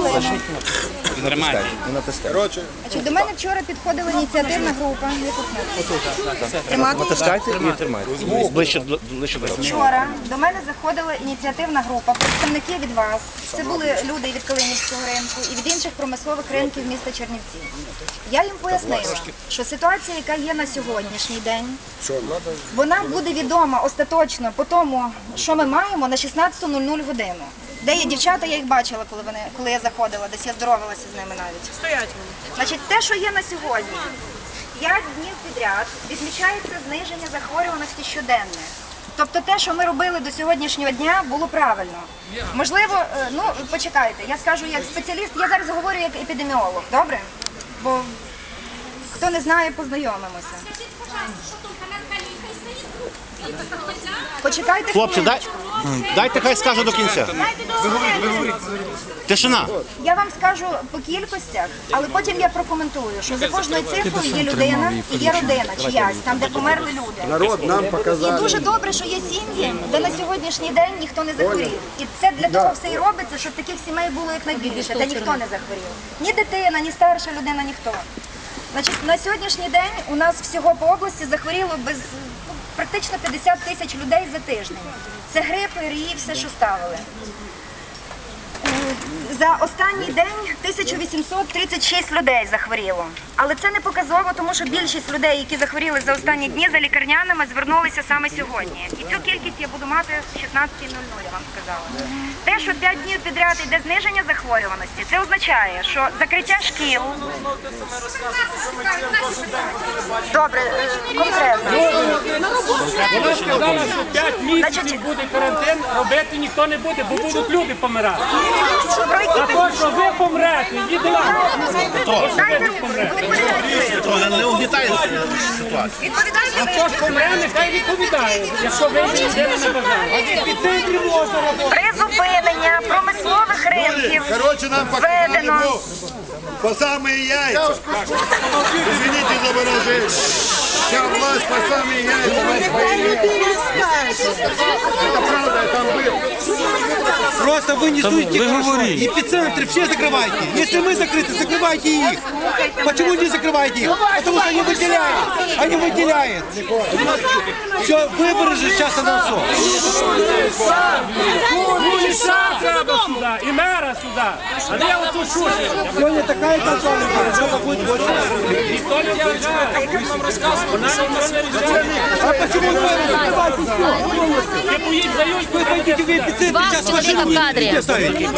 хвилину. Коротше, Значить, до мене вчора підходила ініціативна група. Тримати? І тримайте. Ближче, до-. Вчора до мене заходила ініціативна група, представники від вас. Це були люди від Калинівського ринку, і від інших промислових ринків міста Чернівці. Я їм пояснила, що ситуація, яка є на сьогоднішній день, вона буде відома остаточно по тому, що ми маємо на 16.00 годину. Де є дівчата, я їх бачила, коли вони коли я заходила, десь я здоровалася з ними навіть. Стоять. Значить, те, що є на сьогодні, 5 днів підряд відмічається зниження захворюваності щоденне. Тобто те, що ми робили до сьогоднішнього дня, було правильно. Можливо, е, ну почекайте, я скажу як спеціаліст, я зараз говорю як епідеміолог, добре? Бо хто не знає, познайомимося. Почекайте Хлопці, дай, дайте хай скаже до кінця. Тишина. Я вам скажу по кількостях, але потім я прокоментую, що за кожною цифрою є людина і є родина чиясь, там, де померли люди. народ нам І показав. дуже добре, що є сім'ї, де на сьогоднішній день ніхто не захворів. І це для того все і робиться, щоб таких сімей було якнайбільше, де ніхто не захворів. Ні дитина, ні старша людина, ніхто. Значить, на сьогоднішній день у нас всього по області захворіло без ну, практично 50 тисяч людей за тиждень. Це грипи, рії, все, що ставили. За останній день 1836 людей захворіло. Але це не показово, тому що більшість людей, які захворіли за останні дні, за лікарняними звернулися саме сьогодні. І цю кількість я буду мати з 16.00, я вам сказала. Те, що 5 днів підряд йде зниження захворюваності, це означає, що закриття шкіл. Добре, е, конкретно. Вона сказала, що 5 місяців буде карантин, робити ніхто не буде, бо будуть люди помирати. Про які А що ви помрете, їде Дайте руку, відповідайте ви. Не угнітайте ситуацію. А хто ж помре, нехай відповідає, якщо ви людина не бажає. Призупинення промислових ринків Коротше, нам введено. по самые яйца. Извините за выражение. Вся власть по самые яйца. Это правда, я там был. Просто вы не суете хорошо. Эпицентры все закрывайте. Если мы закрыты, закрывайте их. Почему не закрываете их? Потому что они выделяют. Они выделяют. Все, выборы же сейчас на мера сюди. А де оцю шуші? Сегодня такая контрольная, что будет больше. Ніхто не вважає. Вона нічого не рішає. А почему вы закрываете все? Не поїдь, дають, Вы пойдите в эпицентр, Два сейчас человека машину в кадре. не ставите.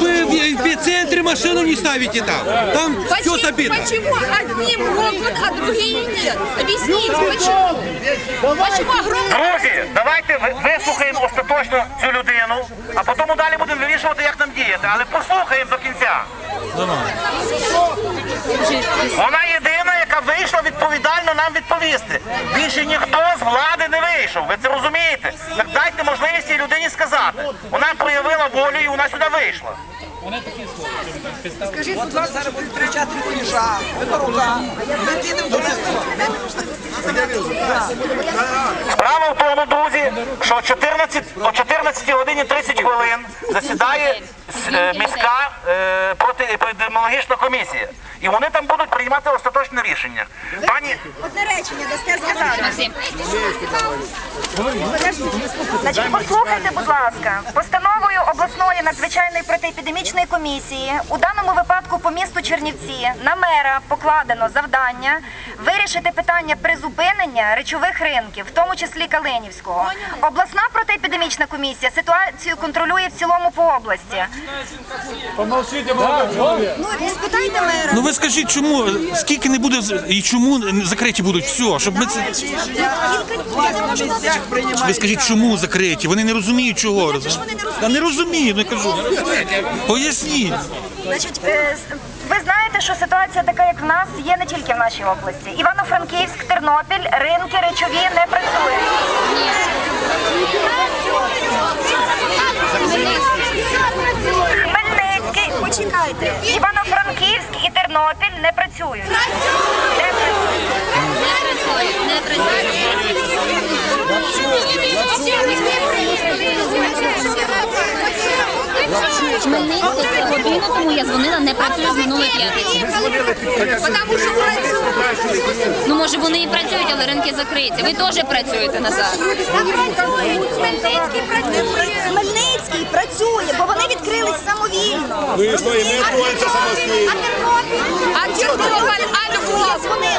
Вы в эпицентре машину не ставите там. Там все Почему, забито. почему одним могут, а другие нет? Объясните, почему? Почему огромное... Друзі, давайте ви- цю людину, а потім далі будемо вирішувати, як нам діяти. Але послухаємо до кінця. Вона єдина, яка вийшла відповідально нам відповісти. Більше ніхто з влади не вийшов. Ви це розумієте? Так дайте можливість цій людині сказати. Вона проявила волю і вона сюди вийшла. Скажіть, будь ласка, що будуть кричати куліша, рука. Ми підемо до Справа в тому, друзі, що о 14, о 14 годині 30 хвилин засідає е, міська е, протиепідеміологічна комісія. І вони там будуть приймати остаточне рішення. Пані, Одне речення дасте сказати. Значить, послухайте, будь ласка, постановою обласної надзвичайної протиепідемічної комісії у даному випадку по місту Чернівці на мера покладено завдання вирішити питання призупинення речових ринків, в тому числі Калинівського. Обласна протиепідемічна комісія ситуацію контролює в цілому по області. Ну спитайте мера. Ну ви скажіть, чому, скільки не буде і чому закриті будуть все, щоб ми це... Ви скажіть, чому закриті? Вони не розуміють чого. розумієте? Та не розуміють, ну кажу. Поясніть. Значить, е, ви знаєте, що ситуація така, як в нас, є не тільки в нашій області. Івано-Франківськ, Тернопіль, ринки речові не працюють. Хмельницький, почекайте. Івано-Франківськ і Тернопіль не працюють. Не працюють. Не працює. Почему? Годину тому я дзвонила, не працює з минулої п'ятниці. Потому що працюють. Ну може вони і працюють, але ринки закриті. Ви теж працюєте назад. Хмельницький працює. Хмельницький працює, бо вони відкрились самовільно. Ну і що, і. А Тернопіль? А Тернопіль, а дзвонила.